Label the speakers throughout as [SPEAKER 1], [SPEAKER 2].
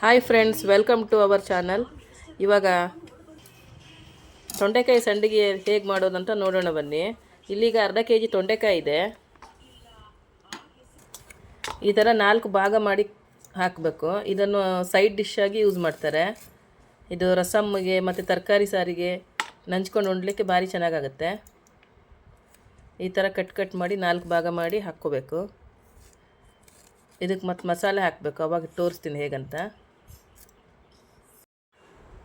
[SPEAKER 1] Hi friends welcome to our channel ಇವಾಗ ತೊಂಡೆಕಾಯಿ ಸಂಡಿಗೆ ಹೇಗೆ ಮಾಡೋದಂತ ನೋಡೋಣ ಬನ್ನಿ. ಇಲ್ಲಿಗ ಅರ್ಧ ಕೆ ಜಿ ತೊಂಡೆಕಾಯಿ ಇದೆ. ಈ ಥರ ನಾಲ್ಕು ಭಾಗ ಮಾಡಿ ಹಾಕಬೇಕು. ಇದನ್ನು ಸೈಡ್ ಡಿಶ್ ಆಗಿ ಯೂಸ್ ಮಾಡ್ತಾರೆ. ಇದು ರಸಮ್ಗೆ ಮತ್ತು ತರಕಾರಿ ಸಾರಿಗೆ ನಂಚ್ಕೊಂಡು ಉಣ್ಲಿಕ್ಕೆ ಭಾರಿ ಚೆನ್ನಾಗಾಗುತ್ತೆ. ಈ ಥರ ಕಟ್ ಕಟ್ ಮಾಡಿ ನಾಲ್ಕು ಭಾಗ ಮಾಡಿ ಹಾಕ್ಕೋಬೇಕು. ಇದಕ್ಕೆ ಮತ್ತು ಮಸಾಲೆ ಹಾಕಬೇಕು. ಅವಾಗ ತೋರಿಸ್ತೀನಿ ಹೇಗಂತ.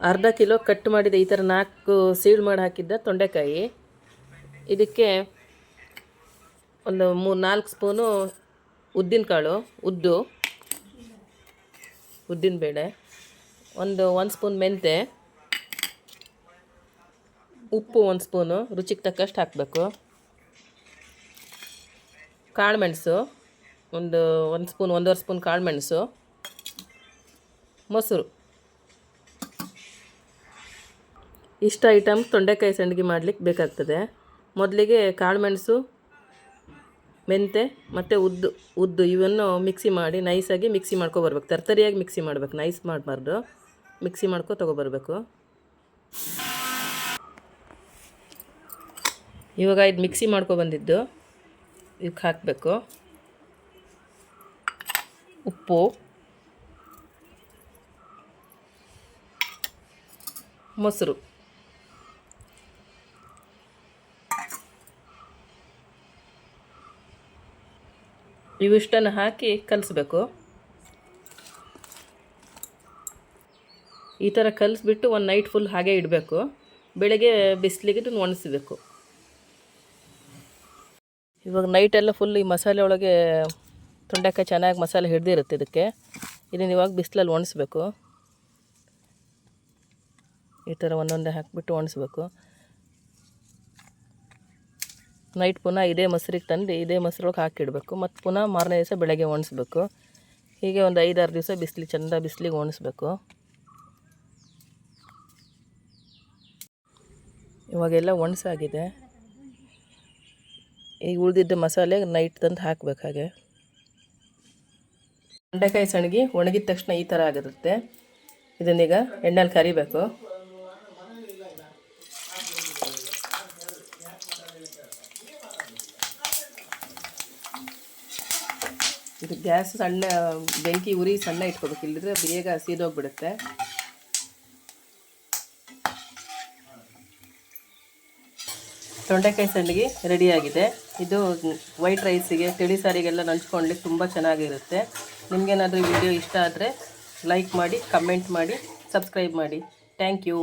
[SPEAKER 1] ಅರ್ಧ ಕಿಲೋ ಕಟ್ ಮಾಡಿದ ಈ ಥರ ನಾಲ್ಕು ಸೀಳ್ ಮಾಡಿ ಹಾಕಿದ್ದ ತೊಂಡೆಕಾಯಿ. ಇದಕ್ಕೆ ಒಂದು ಮೂರು ನಾಲ್ಕು ಸ್ಪೂನು ಉದ್ದಿನಕಾಳು, ಉದ್ದು ಉದ್ದಿನ ಬೇಳೆ ಒಂದು ಒಂದು ಸ್ಪೂನ್ ಮೆಂತೆ, ಉಪ್ಪು ಒಂದು ಸ್ಪೂನು, ರುಚಿಗೆ ತಕ್ಕಷ್ಟು ಹಾಕಬೇಕು. ಕಾಳು ಮೆಣಸು ಒಂದು ಒಂದು ಸ್ಪೂನ್, ಒಂದೂವರೆ ಸ್ಪೂನ್ ಕಾಳುಮೆಣಸು, ಮೊಸರು. ಇಷ್ಟು ಐಟಮ್ ತೊಂಡೆಕಾಯಿ ಸಂಡಿಗೆ ಮಾಡಲಿಕ್ಕೆ ಬೇಕಾಗ್ತದೆ. ಮೊದಲಿಗೆ ಕಾಳುಮೆಣಸು ಮೆಂತೆ ಮತ್ತು ಉದ್ದು ಉದ್ದು ಇವನ್ನು ಮಿಕ್ಸಿ ಮಾಡಿ ನೈಸಾಗಿ ಮಿಕ್ಸಿ ಮಾಡ್ಕೊಬರ್ಬೇಕು ತರ್ತರಿಯಾಗಿ ಮಿಕ್ಸಿ ಮಾಡ್ಬೇಕು. ನೈಸ್ ಮಾಡಬಾರ್ದು. ಮಿಕ್ಸಿ ಮಾಡ್ಕೊ ತೊಗೊಬರ್ಬೇಕು ಇವಾಗ ಇದು ಮಿಕ್ಸಿ ಮಾಡ್ಕೊ ಬಂದಿದ್ದು. ಇದಕ್ಕೆ ಹಾಕಬೇಕು. ಉಪ್ಪು. ಮೊಸರು. ಇವಿಷ್ಟನ್ನು ಹಾಕಿ ಕಲಿಸ್ಬೇಕು. ಈ ಥರ ಕಲಿಸ್ಬಿಟ್ಟು ಒಂದು ನೈಟ್ ಫುಲ್ ಹಾಗೆ ಇಡಬೇಕು. ಬೆಳಗ್ಗೆ ಬಿಸಿಲಿಗೆ ಇದನ್ನು ಒಣಸಬೇಕು ಇವಾಗ ನೈಟೆಲ್ಲ ಫುಲ್ ಈ ಮಸಾಲೆ ಒಳಗೆ ತೊಂಡೆಕಾಯಿ ಚೆನ್ನಾಗಿ ಮಸಾಲೆ ಹಿಡ್ದಿರುತ್ತೆ ಇದಕ್ಕೆ. ಇದನ್ನು ಇವಾಗ ಬಿಸಿಲಲ್ಲಿ ಒಣಸ್ಬೇಕು ಈ ಥರ ಒಂದೊಂದೇ ಹಾಕಿಬಿಟ್ಟು ಒಣಸ್ಬೇಕು ನೈಟ್ ಪುನಃ ಇದೇ ಮೊಸರಿಗೆ ತಂದು ಇದೇ ಮೊಸರೊಳಗೆ ಹಾಕಿಡಬೇಕು. ಮತ್ತು ಪುನಃ ಮಾರನೇ ದಿವಸ ಬೆಳಗ್ಗೆ ಒಣಸ್ಬೇಕು. ಹೀಗೆ ಒಂದು ಐದಾರು ದಿವಸ ಬಿಸ್ಲಿ, ಚೆಂದ ಬಿಸಿಲಿಗೆ ಒಣಸ್ಬೇಕು. ಇವಾಗೆಲ್ಲ ಒಣಸಾಗಿದೆ. ಈಗ ಉಳಿದಿದ್ದ ಮಸಾಲೆ ನೈಟ್ ತಂದು ಹಾಕ್ಬೇಕು ಹಾಗೆ. ಬೆಂಡೆಕಾಯಿ ಸಣಗಿ ಒಣಗಿದ ತಕ್ಷಣ ಈ ಥರ ಆಗಿರುತ್ತೆ ಇದನ್ನೀಗ ಎಣ್ಣೆಲಿ ಕರಿಬೇಕು. ಇದು ಗ್ಯಾಸ್ ಸಣ್ಣ, ಬೆಂಕಿ ಉರಿ ಸಣ್ಣ ಇಟ್ಕೋಬೇಕು. ಇಲ್ಲದ್ರೆ ಬೇಗ ಸೀದೋಗ್ಬಿಡುತ್ತೆ. ತೊಂಡೆಕಾಯಿ ಸಂಡಿಗೆ ರೆಡಿಯಾಗಿದೆ ಇದು ವೈಟ್ ರೈಸಿಗೆ ತಿಳಿ ಸಾರಿಗೆಲ್ಲ ನಂಚ್ಕೊಳ್ಲಿಕ್ಕೆ ತುಂಬ ಚೆನ್ನಾಗಿರುತ್ತೆ. ನಿಮಗೇನಾದರೂ ವಿಡಿಯೋ ಇಷ್ಟ ಆದರೆ ಲೈಕ್ ಮಾಡಿ ಕಮೆಂಟ್ ಮಾಡಿ ಸಬ್ಸ್ಕ್ರೈಬ್ ಮಾಡಿ. Thank you